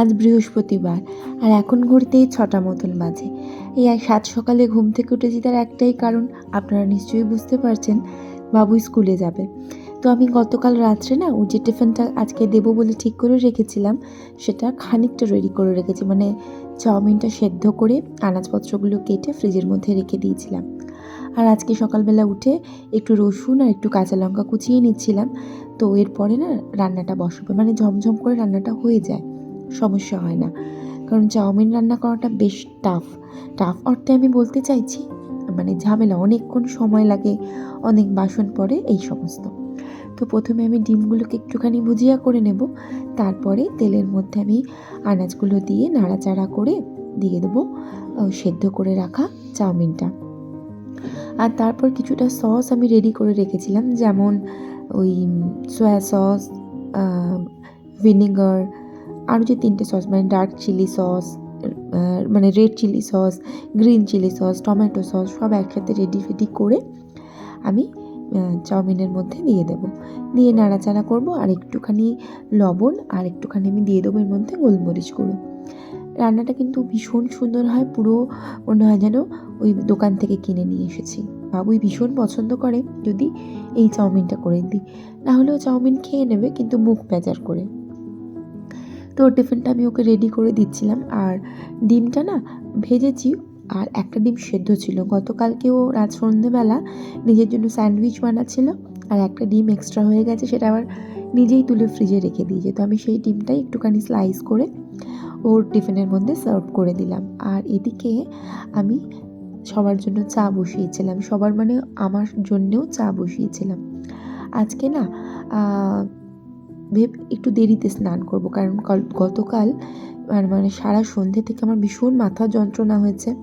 আজ বৃহস্পতিবার, আর এখন ঘুরতেই ছটা মতন বাজে। এই সাত সকালে ঘুম থেকে উঠেছি তার একটাই কারণ, আপনারা নিশ্চয়ই বুঝতে পারছেন, বাবু স্কুলে যাবে। তো আমি গতকাল রাত্রে না ওর যে টিফিনটা আজকে দেবো বলে ঠিক করে রেখেছিলাম, সেটা খানিকটা রেডি করে রেখেছি মানে চাউমিনটা সেদ্ধ করে আনাজপত্রগুলো কেটে ফ্রিজের মধ্যে রেখে দিয়েছিলাম। আর আজকে সকালবেলা উঠে একটু রসুন আর একটু কাঁচা লঙ্কা কুচিয়ে নিচ্ছিলাম, তো এরপরে না রান্নাটা বসাবো মানে ঝমঝম করে রান্নাটা হয়ে যায়। সমস্যা হয় না। কারণ চাউমিন রান্না করাটা বেশ টাফ টাফ অর্থে আমি বলতে চাইছি মানে ঝামেলা, অনেকক্ষণ সময় লাগে, অনেক বাসন পড়ে, এই সমস্ত। তো প্রথমে আমি ডিমগুলোকে একটুখানি ভুজিয়া করে নেব, তারপরে তেলের মধ্যে আমি আনাজগুলো দিয়ে নাড়াচাড়া করে দিয়ে দেবো সেদ্ধ করে রাখা চাউমিনটা। আর তারপর কিছুটা সস আমি রেডি করে রেখেছিলাম, যেমন ওই সয়া সস ভিনেগার আরও যে তিনটে সস মানে ডার্ক চিলি সস মানে red chilli sauce green chilli sauce tomato sauce সব একসাথে রেডি ফেডি করে আমি চাউমিনের মধ্যে দিয়ে দেবো। দিয়ে নাড়াচাড়া করব আর একটুখানি লবণ আর একটুখানি আমি দিয়ে দেবো এর মধ্যে গোলমরিচ গুঁড়ো। রান্নাটা কিন্তু ভীষণ সুন্দর হয়, পুরো মনে হয় যেন ওই দোকান থেকে কিনে নিয়ে এসেছি। বাবুই ভীষণ পছন্দ করে, যদি এই চাউমিনটা করে দিই। না হলেও চাউমিন খেয়ে নেবে, কিন্তু মুখ বেজার করে। তো টিফিনটা আমি ওকে রেডি করে দিচ্ছিলাম। আর ডিমটা না ভেজেছি আর একটা ডিম সেদ্ধ ছিল। গতকালকেও রাত সন্ধেবেলা নিজের জন্য স্যান্ডউইচ বানাচ্ছিল আর একটা ডিম এক্সট্রা হয়ে গেছে সেটা আবার নিজেই তুলে ফ্রিজে রেখে দিয়েছে। তো আমি সেই ডিমটাই একটুখানি স্লাইস করে ওর টিফিনের মধ্যে সার্ভ করে দিলাম। আর এদিকে আমি সবার জন্য চা বসিয়েছিলাম। সবার মানে আমার জন্যেও চা বসিয়েছিলাম। আজকে না ভেব একটু দেরিতে স্নান করব। কারণ কল- গতকাল আর মানে সারা সন্ধে থেকে আমার ভীষণ মাথা যন্ত্রণা হয়েছে।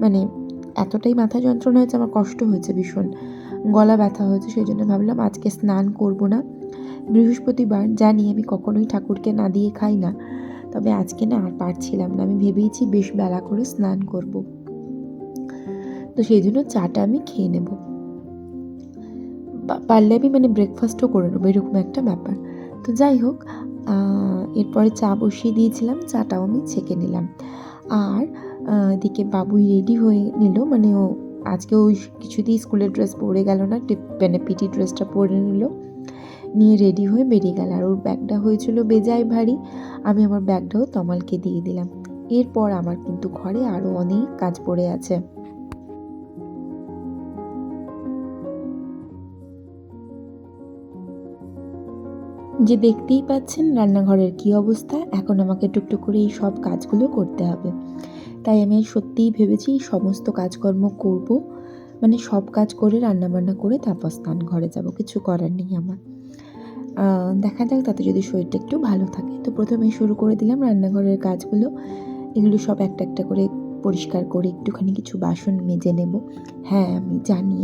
মানে এতটাই মাথা যন্ত্রণা হয়েছে, আমার কষ্ট হয়েছে ভীষণ। গলা ব্যথা হয়েছে, সেই জন্য ভাবলাম আজকে স্নান করব না। বৃহস্পতিবার, জানি আমি কখনোই ঠাকুরকে না দিয়ে খাই না। তবে আজকে না আর পারছিলাম না, আমি ভেবেইছি বেশ বেলা করে স্নান করব। তো সেই জন্য চাটা আমি খেয়ে নেব। পারলে আমি মানে ব্রেকফাস্টও করে নেব, এরকম একটা ব্যাপার। তো যাই হোক এরপরে চা বসিয়ে দিয়েছিলাম, চাটাও আমি ছেঁকে নিলাম। আর এদিকে বাবুই রেডি হয়ে নিল মানে ও আজকে ওই কিছুতেই স্কুলের ড্রেস পরে গেল না মানে পিটি ড্রেসটা পরে নিল। নিয়ে রেডি হয়ে বেরিয়ে গেল। আর ওর ব্যাগটা হয়েছিল বেজায় ভারী, আমি আমার ব্যাগটাও তমালকে দিয়ে দিলাম। এরপর আমার কিন্তু ঘরে আরও অনেক কাজ পড়ে আছে। যে দেখতেই পাচ্ছেন রান্নাঘরের কী অবস্থা, এখন আমাকে টুকটুক করে এই সব কাজগুলো করতে হবে। তাই আমি সত্যিই ভেবেছি সমস্ত কাজকর্ম করব। মানে সব কাজ করে রান্নাবান্না করে তারপর স্নান ঘরে যাব, কিছু করার নেই আমার। দেখা যাক, তাতে যদি শরীরটা একটু ভালো থাকে। তো প্রথমে শুরু করে দিলাম রান্নাঘরের কাজগুলো। এগুলো সব একটা একটা করে পরিষ্কার করে একটুখানি কিছু বাসন মেজে নেব। হ্যাঁ আমি জানি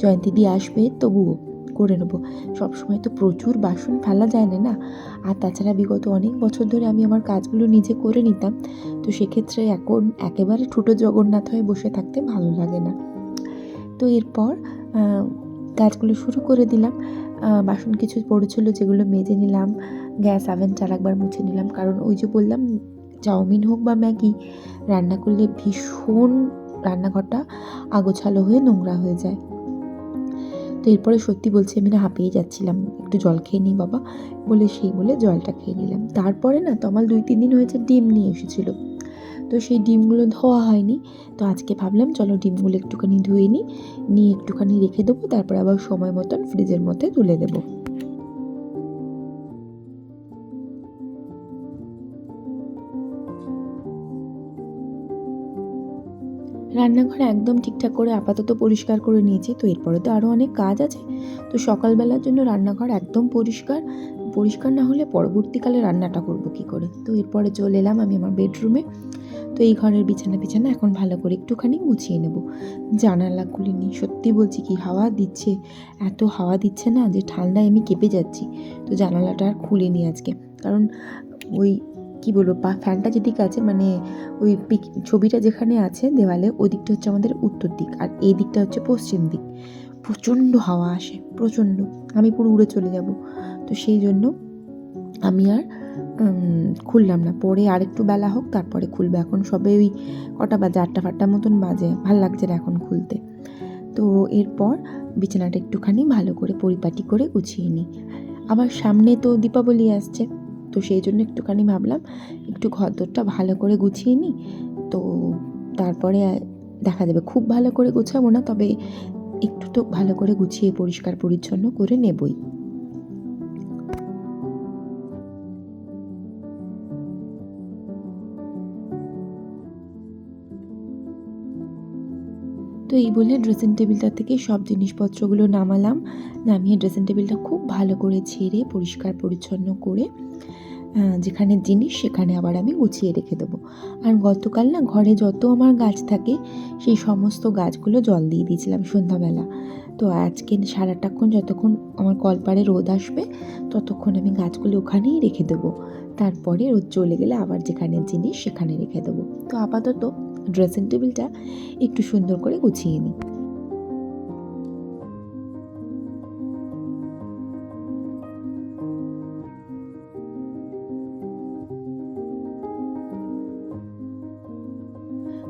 জয়ন্তী দিয়ে আসবে, তবুও করে নেব। সবসময় তো প্রচুর বাসন ফেলা যায় না না? আর তাছাড়া বিগত অনেক বছর ধরে আমি আমার কাজগুলো নিজে করে নিতাম, তো সেক্ষেত্রে এখন একেবারে ঠুটো জগন্নাথ হয়ে বসে থাকতে ভালো লাগে না। তো এরপর কাজগুলো শুরু করে দিলাম। বাসন কিছু পড়েছিল যেগুলো মেজে নিলাম, গ্যাস আভেন চার একবার মুছে নিলাম, কারণ ওই যে বললাম, চাউমিন হোক বা ম্যাগি, রান্না করলে ভীষণ রান্নাঘরটা আগোছালো হয়ে নোংরা হয়ে যায়। তো এরপরে সত্যি বলছি, আমি না হাঁপিয়ে যাচ্ছিলাম। একটু জল খেয়ে নিই বাবা, বলে সেই বলে জলটা খেয়ে নিলাম। তারপরে না তমাল দুই তিন দিন হয়েছে ডিম নিয়ে এসেছিল। তো সেই ডিমগুলো ধোয়া হয়নি। তো আজকে ভাবলাম, চলো ডিমগুলো একটুখানি ধুয়ে নিই, নিয়ে একটুখানি রেখে দেবো, তারপর আবার সময় মতন ফ্রিজের মধ্যে তুলে দেবো। রান্নাঘর একদম ঠিকঠাক করে আপাতত পরিষ্কার করে নিয়েছি। তো এরপরে তো আরও অনেক কাজ আছে। তো সকালবেলার জন্য রান্নাঘর একদম পরিষ্কার। পরিষ্কার না হলে পরবর্তীকালে রান্নাটা করব কি করে? তো এরপরে চলে এলাম আমি আমার বেডরুমে। তো এই ঘরের বিছানা বিছানা এখন ভালো করে একটুখানি গুছিয়ে নেব। জানালা খুলিনি, সত্যি বলছি কি হাওয়া দিচ্ছে। এত হাওয়া দিচ্ছে না যে ঠান্ডায় আমি কেঁপে যাচ্ছি। তো জানালাটা আর খুলিনি আজকে। কারণ ওই কি বলব, পা, ফ্যানটা যেদিকে আছে মানে ওই পিক, ছবিটা যেখানে আছে দেওয়ালে, ওই দিকটা হচ্ছে আমাদের উত্তর দিক, আর এই দিকটা হচ্ছে পশ্চিম দিক। প্রচণ্ড হাওয়া আসে, প্রচণ্ড। আমি পুরো উড়ে চলে যাব। তো সেই জন্য আমি আর খুললাম না। পরে আরেকটু বেলা হোক, তারপরে খুলবে। এখন সবে ওই কটা বাজে, আটটা ফাটটা মতন বাজে। ভালো লাগছে না এখন খুলতে। তো এরপর বিছানাটা একটুখানি ভালো করে পরিপাটি করে গুছিয়ে নিই। আবার সামনে তো দীপাবলি আসছে। তো সেই জন্য একটুখানি ভাবলাম, একটু ঘরদোরটা ভালো করে গুছিয়ে নিই। তো তারপরে দেখা যাবে খুব ভালো করে গুছাবো না, তবে একটু তো ভালো করে গুছিয়ে পরিষ্কার পরিচ্ছন্ন করে নেবই। তো এই বলে ড্রেসিং টেবিলটা থেকে সব জিনিসপত্রগুলো নামালাম। নামিয়ে ড্রেসিং টেবিলটা খুব ভালো করে ঝেড়ে, পরিষ্কার, পরিচ্ছন্ন করে যেখানে জিনিস সেখানে আবার আমি গুছিয়ে রেখে দেবো। আর গতকাল না ঘরে যত আমার গাছ থাকে, সেই সমস্ত গাছগুলো জল দিয়ে দিয়েছিলাম সন্ধ্যাবেলা। তো আজকে সারাটাক্ষণ যতক্ষণ আমার কলপারে রোদ আসবে, ততক্ষণ আমি গাছগুলো ওখানেই রেখে দেবো। তারপরে রোদ চলে গেলে আবার যেখানে জিনিস সেখানে রেখে দেবো। তো আপাতত ড্রেসিং টেবিলটা একটু সুন্দর করে গুছিয়ে নিই।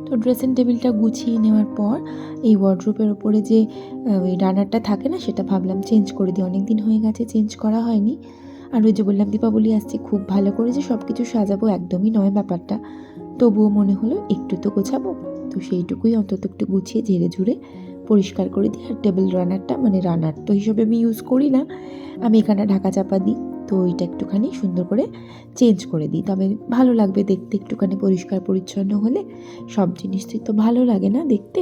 তো ড্রেসিং টেবিলটা গুছিয়ে নেওয়ার পর এই ওয়ার্ড্রোপের ওপরে যে ওই রানারটা থাকে না, সেটা ভাবলাম চেঞ্জ করে দিই। অনেক দিন হয়ে গেছে চেঞ্জ করা হয়নি। আর ওই যে বললাম, দীপাবলি আসছে, খুব ভালো করে যে সব কিছু সাজাবো একদমই নয় ব্যাপারটা। তবুও মনে হলো একটু তো গোছাবো। তো সেইটুকুই অন্তত একটু গুছিয়ে, ঝেড়ে ঝুড়ে পরিষ্কার করে দিই। আর টেবিল রানারটা মানে রানার তো হিসেবে আমি ইউজ করি না। আমি এখানে ঢাকা চাপা দিই, তো ওইটা একটুখানি সুন্দর করে চেঞ্জ করে দিই। তবে ভালো লাগবে দেখতে, একটুখানি পরিষ্কার পরিচ্ছন্ন হলে। সব জিনিসই তো ভালো লাগে না দেখতে।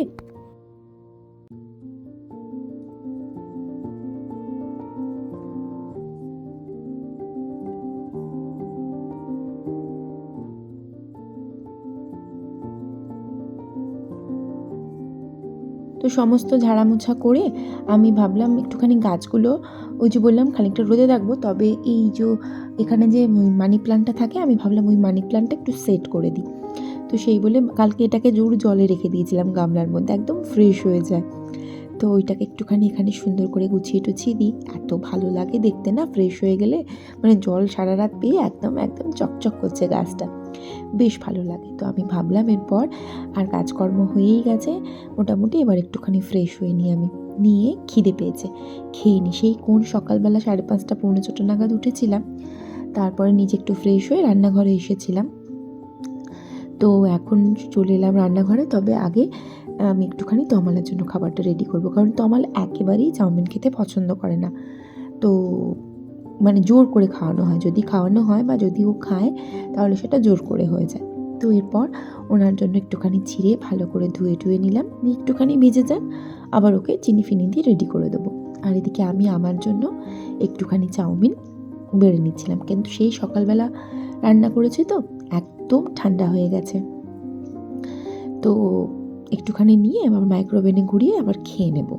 তো সমস্ত ঝাড়ামোছা করে আমি ভাবলাম একটুখানি গাছগুলো, ওই যে বললাম খানিকটা রোদে রাখব, তবে এই যে এখানে যে মানি প্লান্টটা থাকে, আমি ভাবলাম ওই মানি প্ল্যান্টটা একটু সেট করে দিই। তো সেই বলে কালকে এটাকে জোর জলে রেখে দিয়েছিলাম গামলার মধ্যে, একদম ফ্রেশ হয়ে যায়। তো ওইটাকে একটুখানি এখানে সুন্দর করে গুছিয়ে টুছিয়ে দিই। এত ভালো লাগে দেখতে না ফ্রেশ হয়ে গেলে। মানে জল সারা রাত পেয়ে একদম একদম চকচক করছে গাছটা। বেশ ভালো লাগে। তো আমি ভাবলাম এরপর আর কাজকর্ম হয়েই গেছে। মোটামুটি এবার একটুখানি ফ্রেশ হয়ে নিই আমি, নিয়ে খিদে পেয়েছে। খেয়ে নি। সেই কোন সকালবেলা সাড়ে পাঁচটা, পৌনে ছটা নাগাদ উঠেছিলাম। তারপরে নিজে একটু ফ্রেশ হয়ে রান্নাঘরে এসেছিলাম। তো এখন চলে এলাম রান্নাঘরে। তবে আগে আমি একটুখানি তমালের জন্য খাবারটা রেডি করব। কারণ তমাল একেবারেই চাউমিন খেতে পছন্দ করে না। তো মানে জোর করে খাওয়ানো হয়। যদি খাওয়ানো হয় বা যদি ও খায়, তাহলে সেটা জোর করে হয়ে যায়। তো এরপর ওনার জন্য একটুখানি ছিঁড়ে ভালো করে ধুয়ে টুয়ে নিলাম। নিয়ে একটুখানি ভেজে যাক। আবার ওকে চিনি ফিনি দিয়ে রেডি করে দেবো। আর এদিকে আমি আমার জন্য একটুখানি চাউমিন বেড়ে নিচ্ছিলাম। কিন্তু সেই সকালবেলা রান্না করেছি তো, একদম ঠান্ডা হয়ে গেছে। তো একটুখানি নিয়ে আবার মাইক্রোওভেনে ঘুরিয়ে আবার খেয়ে নেব।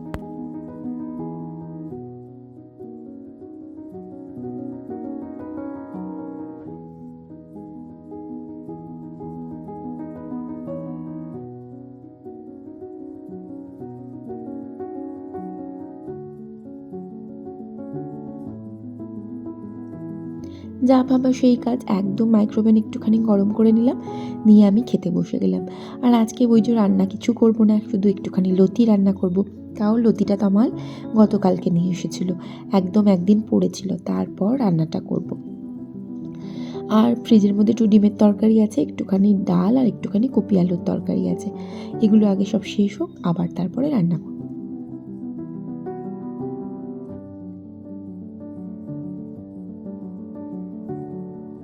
যা ভাবা সেই কাজ, একদম মাইক্রোওভেন একটুখানি গরম করে নিলাম, নিয়ে আমি খেতে বসে গেলাম। আর আজকে ওই যে রান্না কিছু করব না, শুধু একটুখানি লতি রান্না করব। তাও লতিটা তো আমার গতকালকে নিয়ে এসেছিল, একদম একদিন পড়েছিল, তারপর রান্নাটা করব। আর ফ্রিজের মধ্যে একটু ডিমের তরকারি আছে, একটুখানি ডাল আর একটুখানি কপি আলুর তরকারি আছে। এগুলো আগে সব শেষ হোক, আবার তারপরে রান্না করব।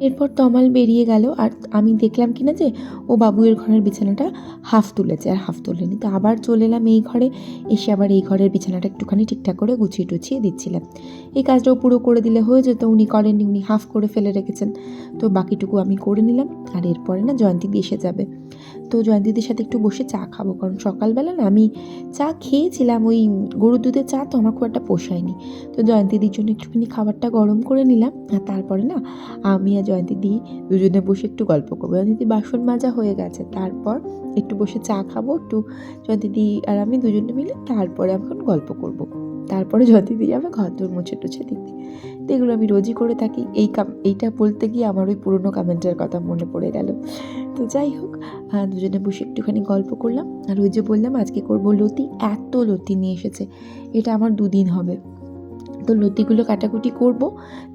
এরপর তমাল বেরিয়ে গেল আর আমি দেখলাম কি না যে ও বাবুয়ের ঘরের বিছানাটা হাফ তুলেছে আর হাফ তোলেনি। তো আবার চলে এলাম এই ঘরে, এসে আবার এই ঘরের বিছানাটা একটুখানি ঠিকঠাক করে গুছিয়ে টুছিয়ে দিচ্ছিলাম। এই কাজটাও পুরো করে দিলে হয়ে যেত, উনি করেননি, উনি হাফ করে ফেলে রেখেছেন। তো বাকিটুকু আমি করে নিলাম আর এরপরে না জয়ন্তীদি এসে যাবে। তো জয়ন্তীদের সাথে একটু বসে চা খাব, কারণ সকালবেলা না আমি চা খেয়েছিলাম, ওই গরুর দুধের চা তো আমার খুব একটা পোষায়নি। তো জয়ন্তীদির জন্য একটুখানি খাবারটা গরম করে নিলাম আর তারপরে না আমি আর জয়ন্তীদি দুজনে বসে একটু গল্প করব। জয়ন্তীদি বাসন মাজা হয়ে গেছে, তারপর একটু বসে চা খাব, একটু জয়ন্তীদি আর আমি দুজনে মিলে তারপরে এখন গল্প করব। তারপরে জয়ন্তীদি যাবে ঘর দোর মুছে টুছে দিতে। তো এগুলো আমি রোজই করে থাকি। এই কাম, এইটা বলতে গিয়ে আমার ওই পুরনো কমেন্টের কথা মনে পড়ে গেল। তো যাই হোক দুজনে বসে একটুখানি গল্প করলাম। আর ওই যে বললাম, আজকে করব লতি, এত লতি নিয়ে এসেছে। এটা আমার দুদিন হবে। তো লতিগুলো কাটাকুটি করব।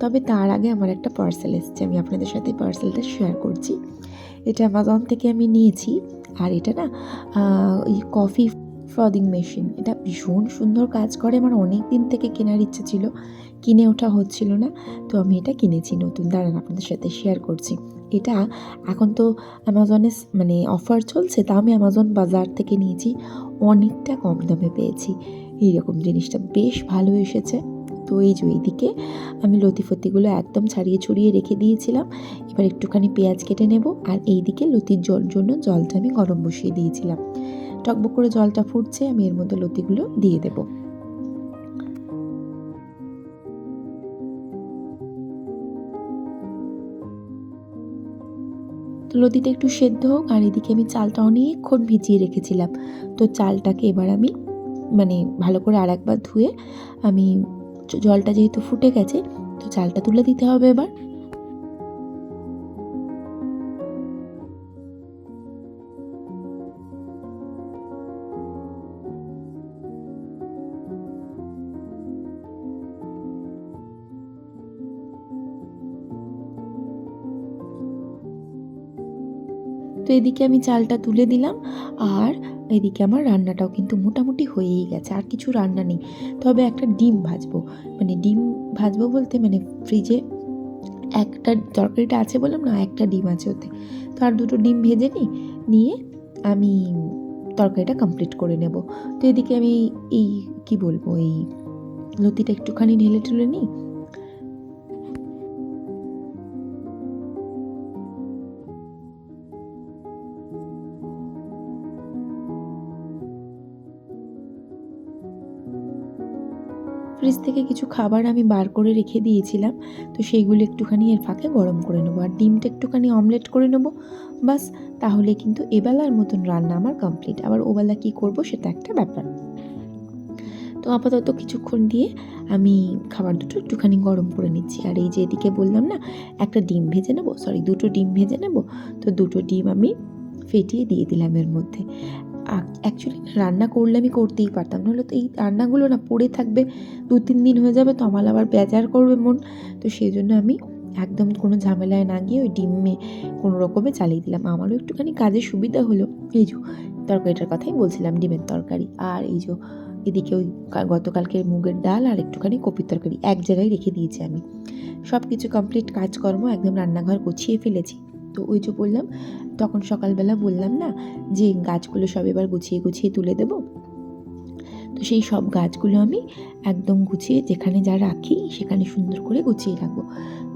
তবে তার আগে আমার একটা পার্সেল এসেছে, আমি আপনাদের সাথে পার্সেলটা শেয়ার করছি। এটা অ্যামাজন থেকে আমি নিয়েছি। আর এটা না ওই কফি ফ্রদিং মেশিন এটা ভীষণ সুন্দর কাজ করে। আমার অনেক দিন থেকে কেনার ইচ্ছে ছিল, কিনে ওঠা হচ্ছিল না। তো আমি এটা কিনেছি নতুন। দাঁড়ান, আপনাদের সাথে শেয়ার করছি। এটা এখন তো অ্যামাজনে মানে অফার চলছে, তা আমি অ্যামাজন বাজার থেকে নিয়েছি। অনেকটা কম দামে পেয়েছি। এইরকম জিনিসটা বেশ ভালো এসেছে। তো এই যে এইদিকে আমি লতিফতিগুলো একদম ছাড়িয়ে ছড়িয়ে রেখে দিয়েছিলাম। এবার একটুখানি পেঁয়াজ কেটে নেব আর এইদিকে লতির জন্য জলটা আমি গরম বসিয়ে দিয়েছিলাম। টকবক করে জলটা ফুটছে, আমি এর মধ্যে লতিগুলো দিয়ে দেবো। লতিটা একটু সেদ্ধ হোক, আর এদিকে আমি চালটা অনেকক্ষণ ভিজিয়ে রেখেছিলাম। তো চালটাকে এবার আমি মানে ভালো করে আর একবার ধুয়ে আমি জলটা যেহেতু ফুটে গেছে তো চালটা তুলে দিতে হবে এবার। তো এদিকে আমি চালটা তুলে দিলাম আর এদিকে আমার রান্নাটাও কিন্তু মোটামুটি হয়েই গেছে, আর কিছু রান্না নেই। তবে একটা ডিম ভাজবো মানে ডিম ভাজবো বলতে মানে ফ্রিজে একটা তরকারিটা আছে বললাম না, একটা ডিম আছে ওতে। তো আর দুটো ডিম ভেজে নিই, নিয়ে আমি তরকারিটা কমপ্লিট করে নেব। তো এদিকে আমি এই, কি বলব, এই লতিটা একটুখানি ঢেলে ঢেলে নিই ফ্রিজ থেকে কিছু খাবার আমি বার করে রেখে দিয়েছিলাম, তো সেইগুলো একটুখানি এর ফাঁকে গরম করে নেব। আর ডিমটা একটুখানি অমলেট করে নেব। বাস, তাহলে কিন্তু এবেলার মতন রান্না আমার কমপ্লিট আবার ওবেলা কী করব সেটা একটা ব্যাপার। তো আপাতত কিছুক্ষণ দিয়ে আমি খাবার দুটো একটুখানি গরম করে নিচ্ছি। আর এই যে এদিকে বললাম না, একটা ডিম ভেজে নেব সরি দুটো ডিম ভেজে নেব, তো দুটো ডিম আমি ফেটিয়ে দিয়ে দিলাম এর মধ্যে। অ্যাকচুয়ালি রান্না করলে আমি করতেই পারতাম। নাহলে তো এই রান্নাগুলো না পড়ে থাকবে, দু তিন দিন হয়ে যাবে, তো আমার আবার বেজার করবে মন। তো সেই জন্য আমি একদম কোনো ঝামেলায় না গিয়ে ওই ডিমে কোনো রকমে চালিয়ে দিলাম। আমারও একটুখানি কাজের সুবিধা হলো। এই যে, তরকারিটার কথাই বলছিলাম, ডিমের তরকারি। আর এই যে, এদিকে ওই কা- গতকালকের মুগের ডাল আর একটুখানি কপির তরকারি এক জায়গায় রেখে দিয়েছি আমি। সব কিছু কমপ্লিট কাজকর্ম একদম রান্নাঘর গুছিয়ে ফেলেছি। তো ওই যে বললাম, তখন সকালবেলা বললাম না যে গাছগুলো সব এবার গুছিয়ে গুছিয়ে তুলে দেবো? তো সেই সব গাছগুলো আমি একদম গুছিয়ে যেখানে যা রাখি সেখানে সুন্দর করে গুছিয়ে রাখব।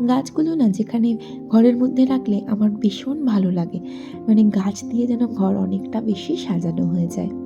গাছগুলো না যেখানে ঘরের মধ্যে রাখলে আমার ভীষণ ভালো লাগে। মানে গাছ দিয়ে যেন ঘর অনেকটা বেশি সাজানো হয়ে যায়।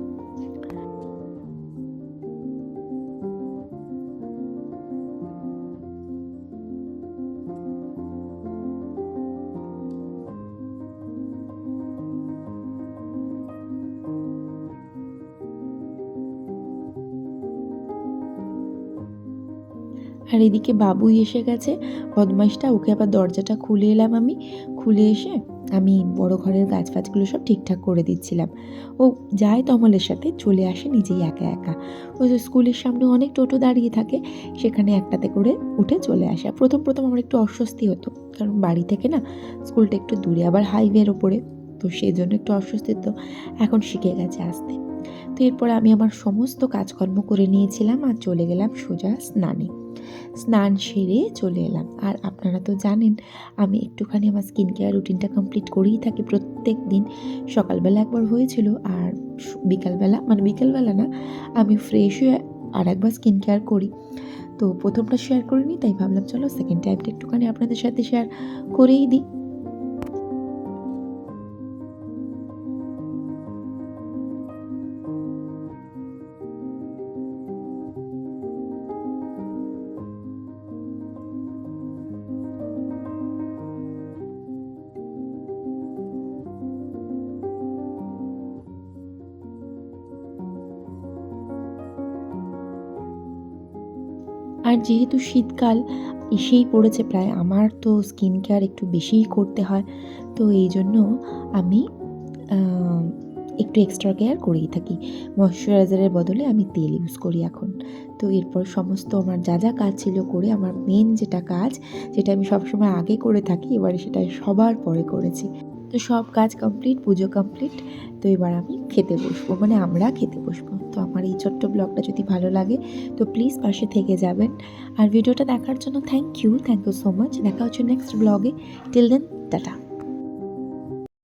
আর এদিকে বাবুই এসে গেছে। বদমাইশটা ওকে আবার দরজাটা খুলে এলাম আমি। খুলে এসে আমি বড় ঘরের গাছ ফাছগুলো সব ঠিকঠাক করে দিচ্ছিলাম। ও যায় তমলের সাথে, চলে আসে নিজেই একা একা। ওই যে স্কুলের সামনে অনেক টোটো দাঁড়িয়ে থাকে, সেখানে একটাতে করে উঠে চলে আসে। প্রথম প্রথম আমার একটু অস্বস্তি হতো, কারণ বাড়ি থেকে না স্কুলটা একটু দূরে, আবার হাইওয়ের ওপরে। তো সেই জন্য একটু অস্বস্তি হতো, এখন শিখে গেছে আসতে। তো এরপরে আমি আমার সমস্ত কাজকর্ম করে নিয়েছিলাম আর চলে গেলাম সোজা স্নানে। স্নান সেরে চলে এলাম। আর আপনারা তো জানেন, আমি একটুখানি আমার স্কিন কেয়ার রুটিনটা কমপ্লিট করেই থাকি প্রত্যেক দিন। সকালবেলা একবার হয়েছিল আর বিকালবেলা মানে বিকালবেলা না, আমি ফ্রেশ হয়ে আর একবার স্কিন কেয়ার করি। তো প্রথমটা শেয়ার করিনি, তাই ভাবলাম, চলো সেকেন্ড টাইমটা একটুখানি আপনাদের সাথে শেয়ার করেই দিই। আর যেহেতু শীতকাল, এসেই পড়েছে প্রায়। আমার তো স্কিন কেয়ার একটু বেশিই করতে হয়। তো এই জন্য আমি একটু এক্সট্রা কেয়ার করেই থাকি। ময়শ্চারাইজারের বদলে আমি তেল ইউজ করি এখন। তো এরপর সমস্ত আমার যা যা কাজ ছিল করে আমার মেন যেটা কাজ যেটা আমি সবসময় আগে করে থাকি, এবারে সেটা সবার পরে করেছি। তো সব কাজ কমপ্লিট পুজো কমপ্লিট তো এবার আমি খেতে বসবো মানে আমরা খেতে বসবো। তো আমার এই ছোট্ট ব্লগটা যদি ভালো লাগে, তো প্লিজ পাশে থেকে যাবেন। আর ভিডিওটা দেখার জন্য thank you thank you so much দেখা হচ্ছে নেক্সট ব্লগে টিল দেন টাটা